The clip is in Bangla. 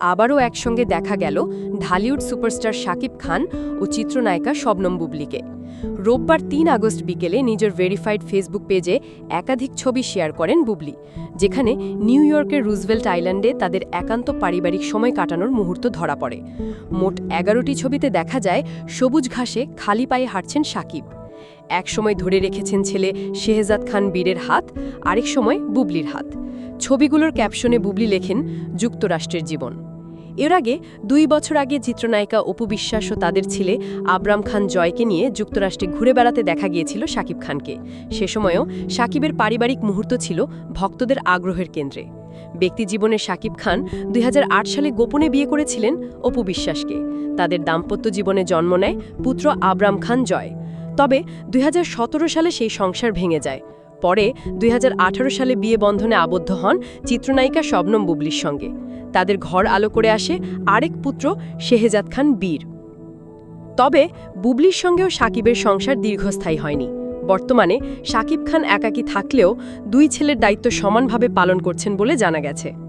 আবারও একসঙ্গে দেখা গেল ঢালিউড সুপারস্টার শাকিব খান ও চিত্রনায়িকা শবনম বুবলিকে। রোববার তিন আগস্ট বিকেলে নিজের ভেরিফাইড ফেসবুক পেজে একাধিক ছবি শেয়ার করেন বুবলি, যেখানে নিউ ইয়র্কের রুজভেল্ট আইল্যান্ডে তাদের একান্ত পারিবারিক সময় কাটানোর মুহূর্ত ধরা পড়ে। মোট এগারোটি ছবিতে দেখা যায় সবুজ ঘাসে খালি পায়ে হাঁটছেন শাকিব। এক সময় ধরে রেখেছেন ছেলে শেহজাদ খান বীরের হাত, আরেক সময় বুবলির হাত। ছবিগুলোর ক্যাপশনে বুবলি লেখেন, যুক্তরাষ্ট্রের জীবন। এর আগে দুই বছর আগে চিত্রনায়িকা অপু বিশ্বাস ও তাদের ছেলে আবরাম খান জয়কে নিয়ে যুক্তরাষ্ট্রে ঘুরে বেড়াতে দেখা গিয়েছিল শাকিব খানকে। সে সময়ও শাকিবের পারিবারিক মুহূর্ত ছিল ভক্তদের আগ্রহের কেন্দ্রে। ব্যক্তিজীবনে শাকিব খান দুই হাজার আট সালে গোপনে বিয়ে করেছিলেন অপু বিশ্বাসকে। তাদের দাম্পত্য জীবনে জন্ম নেয় পুত্র আবরাম খান জয়। তবে দুই হাজার সতেরো সালে সেই সংসার ভেঙে যায়। পরে দুই হাজার আঠারো সালে বিয়ে বন্ধনে আবদ্ধ হন চিত্রনায়িকা শবনম বুবলির সঙ্গে। তাদের ঘর আলো করে আসে আরেক পুত্র শেহেজাদ খান বীর। তবে বুবলির সঙ্গেও সাকিবের সংসার দীর্ঘস্থায়ী হয়নি। বর্তমানে সাকিব খান একাকী থাকলেও দুই ছেলের দায়িত্ব সমানভাবে পালন করছেন বলে জানা গেছে।